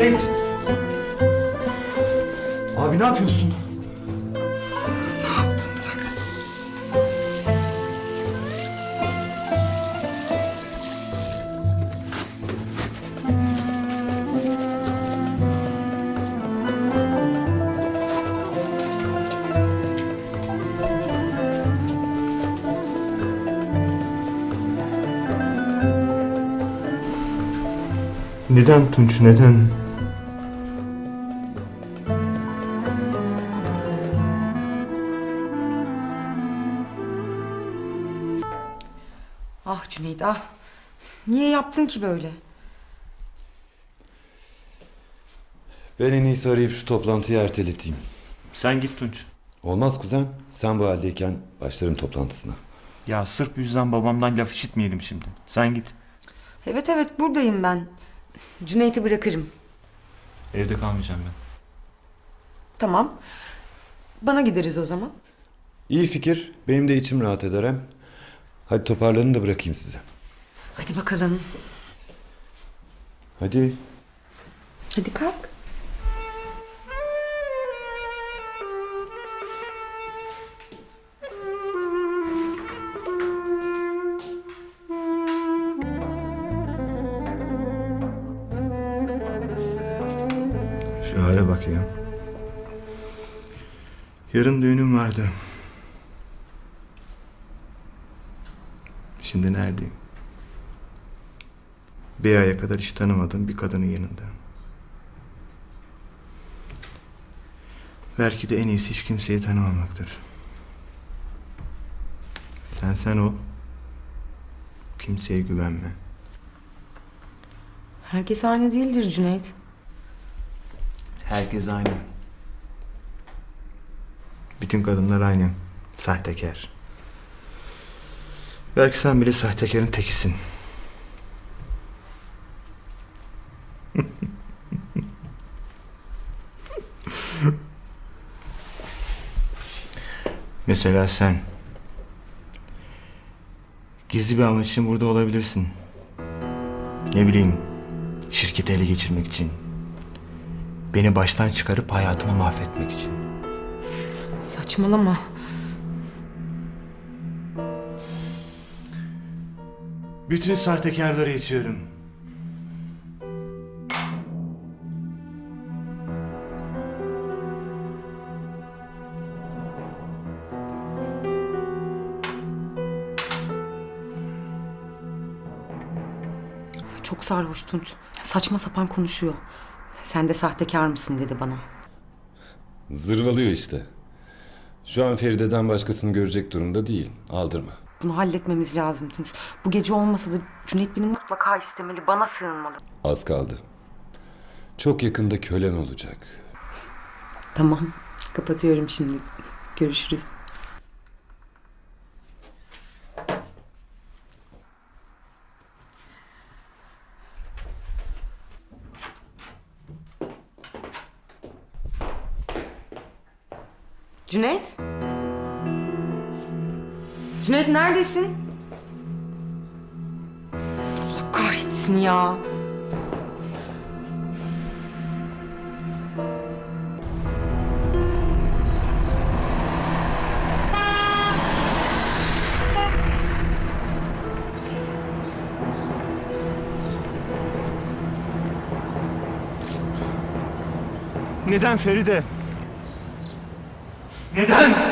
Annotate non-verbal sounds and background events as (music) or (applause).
Cüneyt! Abi ne yapıyorsun? Ne yaptın sen? Neden Tunç neden? Ah Cüneyt ah. Niye yaptın ki böyle? Ben en iyisi arayıp şu toplantıyı erteleteyim. Sen git Tunç. Olmaz kuzen. Sen bu haldeyken başlarım toplantısına. Ya sırf yüzden babamdan laf işitmeyelim şimdi. Sen git. Evet evet buradayım ben. Cüneyt'i bırakırım. Evde kalmayacağım ben. Tamam. Bana gideriz o zaman. İyi fikir. Benim de içim rahat eder hem. Hadi toparlanın da bırakayım sizi. Hadi bakalım. Hadi. Hadi kalk. Şu hale bak ya. Yarın düğünüm vardı. Şimdi neredeyim? Bir aya kadar hiç tanımadığım bir kadının yanında. Belki de en iyisi hiç kimseyi tanımamaktır. Sen sen ol. Kimseye güvenme. Herkes aynı değildir Cüneyt. Herkes aynı. Bütün kadınlar aynı. Sahtekar. Belki sen bile sahtekarın tekisin. (laughs) Mesela sen. Gizli bir amaç için burada olabilirsin. Ne bileyim, şirketi ele geçirmek için. Beni baştan çıkarıp hayatımı mahvetmek için. Saçmalama. Bütün sahtekarları içiyorum. Çok sarhoş Tunç. Saçma sapan konuşuyor. Sen de sahtekar mısın dedi bana. Zırvalıyor işte. Şu an Feride'den başkasını görecek durumda değil. Aldırma. Bunu halletmemiz lazım Tunç. Bu gece olmasa da Cüneyt beni mutlaka istemeli. Bana sığınmalı. Az kaldı. Çok yakında kölen olacak. Tamam. Kapatıyorum şimdi. Görüşürüz. Cüneyt? Cüneyt neredesin? Allah kahretsin ya. Neden Feride? Neden?